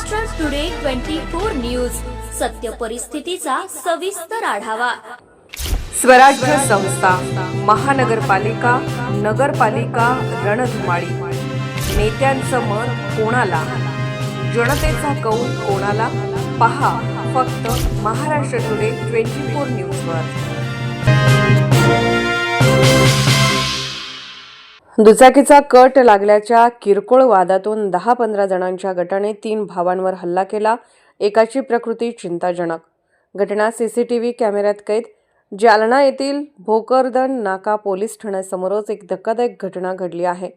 Maharashtra today twenty four news सत्य परिस्थितीचा सविस्तर आढावा. स्वराज्य संस्था महानगरपालिका नगरपालिका रणधुमाळी. नेत्यांचं मन कोणाला? जनतेचा कौल कोणाला? पहा फक्त महाराष्ट्र टुडे ट्वेंटी फोर न्यूजवर दुचाकीचा कट लागल्याच्या किरकोळ वादातून दहा पंधरा जणांच्या गटाने तीन भावांवर हल्ला केला. एकाची प्रकृती चिंताजनक. घटना सीसीटीव्ही कॅमेऱ्यात कैद. जालना येथील भोकरदन नाका पोलीस ठाण्यासमोरच एक धक्कादायक घटना घडली आहे.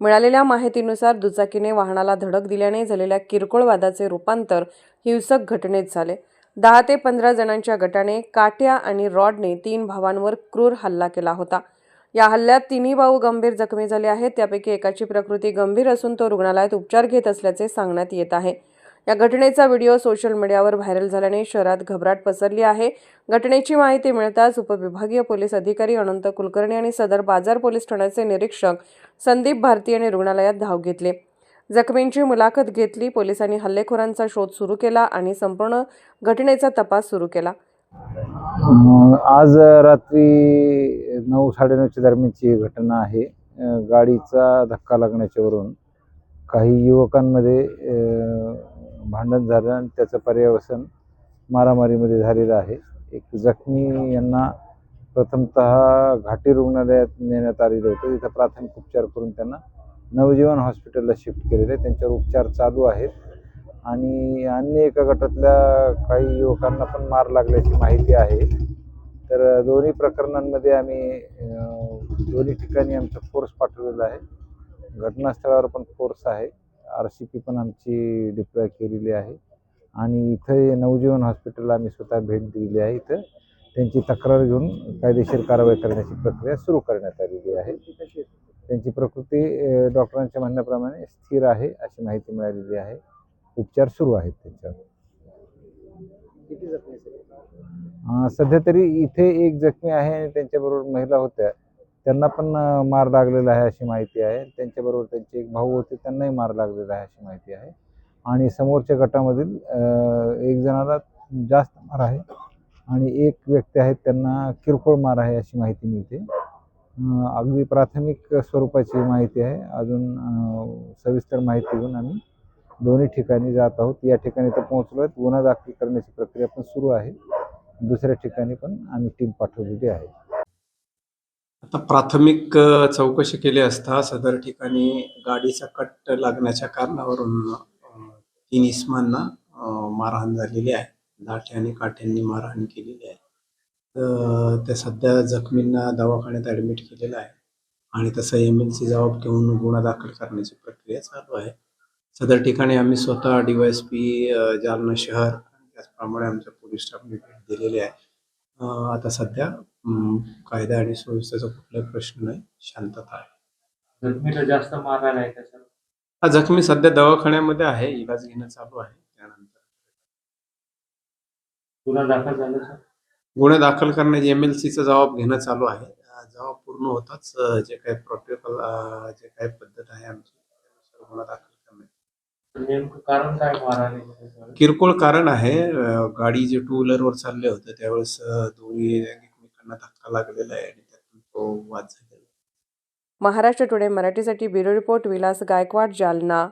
मिळालेल्या माहितीनुसार दुचाकीने वाहनाला धडक दिल्याने झालेल्या किरकोळ वादाचे रूपांतर हिंसक घटनेत झाले. दहा ते पंधरा जणांच्या गटाने काट्या आणि रॉडने तीन भावांवर क्रूर हल्ला केला होता. या हल्ल्यात तिन्ही भाऊ गंभीर जखमी झाले आहेत. त्यापैकी एकाची प्रकृती गंभीर असून तो रुग्णालयात उपचार घेत असल्याचे सांगण्यात येत आहे. या घटनेचा व्हिडिओ सोशल मीडियावर व्हायरल झाल्याने शहरात घबराट पसरली आहे. घटनेची माहिती मिळताच उपविभागीय पोलीस अधिकारी अनंत कुलकर्णी आणि सदर बाजार पोलीस ठाण्याचे निरीक्षक संदीप भारती यांनी रुग्णालयात धाव घेतली. जखमींची मुलाखत घेतली पोलिसांनी हल्लेखोरांचा शोध सुरू केला आणि संपूर्ण घटनेचा तपास सुरू केला. आज रात्री नऊ साडेनऊच्या दरम्यानची घटना आहे. गाडीचा धक्का लागण्याच्यावरून काही युवकांमध्ये भांडण झालं आणि त्याचं पर्यावसन मारामारीमध्ये झालेलं आहे. एक जखमी यांना प्रथमतः घाटी रुग्णालयात नेण्यात आलेलं होतं. तिथं प्राथमिक उपचार करून त्यांना नवजीवन हॉस्पिटलला शिफ्ट केलेलं आहे. त्यांच्यावर उपचार चालू आहेत. आणि अन्य एका गटातल्या काही युवकांना पण मार लागल्याची माहिती आहे. तर दोन्ही प्रकरणांमध्ये आम्ही दोन्ही ठिकाणी आमचा फोर्स पाठवलेला आहे. घटनास्थळावर पण फोर्स आहे. आर सी पी पण आमची डिप्लॉय केलेली आहे. आणि इथं नवजीवन हॉस्पिटलला आम्ही स्वतः भेट दिलेली आहे इथं. त्यांची तक्रार घेऊन कायदेशीर कारवाई करण्याची प्रक्रिया सुरू करण्यात आलेली आहे. त्यांची प्रकृती डॉक्टरांच्या म्हणण्याप्रमाणे स्थिर आहे अशी माहिती मिळालेली आहे. उपचार सुरू आहेत त्यांच्यावर. सध्या तरी इथे एक जखमी आहे आणि त्यांच्याबरोबर महिला होत्या. त्यांना पण मार लागलेला आहे अशी माहिती आहे. त्यांच्याबरोबर त्यांचे एक भाऊ होते त्यांनाही मार लागलेला आहे अशी माहिती आहे. आणि समोरच्या गटामधील एक जणाला जास्त मार आहे आणि एक व्यक्ती आहेत त्यांना किरकोळ मार आहे अशी माहिती मिळते. अगदी प्राथमिक स्वरूपाची माहिती आहे. अजून सविस्तर माहिती घेऊन आम्ही दोन्ही ठिकाणी जात आहोत. या ठिकाणी तर पोहोचलो आहेत गुन्हा दाखल करण्याची प्रक्रिया पण सुरू आहे. दुसऱ्या ठिकाणी पण आम्ही टीम पाठवलेली आहे. आता प्राथमिक चौकशी केली असता सदर ठिकाणी गाडीचा कट लागण्याच्या कारणावरून तीन इस्मांना मारहाण झालेली आहे. लाठी आणि काठ्यांनी मारहाण केलेली आहे. तर त्या सध्या जखमींना दवाखान्यात ॲडमिट केलेलं आहे. आणि तसं एम एल सी जबाब घेऊन गुन्हा दाखल करण्याची प्रक्रिया चालू आहे. सदर ठिकाणी आम्ही स्वतः D Y S P Jalna शहर त्याचप्रमाणे आमच्या पोलीस स्टाफने भेट दिलेली आहे. आता सध्या कायदा आणि सुव्यवस्थेचा कुठलाही प्रश्न नाही शांतता आहे. जखमीला जास्त मारहाण आहे का सर? हा जखमी सध्या दवाखान्यामध्ये आहे इलाज घेणं चालू आहे त्यानंतर. गुन्हा दाखल झाला सर? गुन्हे दाखल करण्याची एम एल सीचा जबाब घेणं चालू आहे. जबाब पूर्ण होताच जे काही प्रोटोकॉल जे काही पद्धत आहे आमची गुन्हा दाखल नेमकं कारण काय मारहाणीचं सर किरकोळ कारण आहे. अ, गाडी जे टू व्हीलरवर चालले होते त्यावेळेस अ, दोन्ही एकमेकांना धक्का लागलेला आहे आणि त्यातून तो वाद झालेला आहे. महाराष्ट्र टुडे मराठीसाठी ब्युरो रिपोर्ट विलास गायकवाड जालना.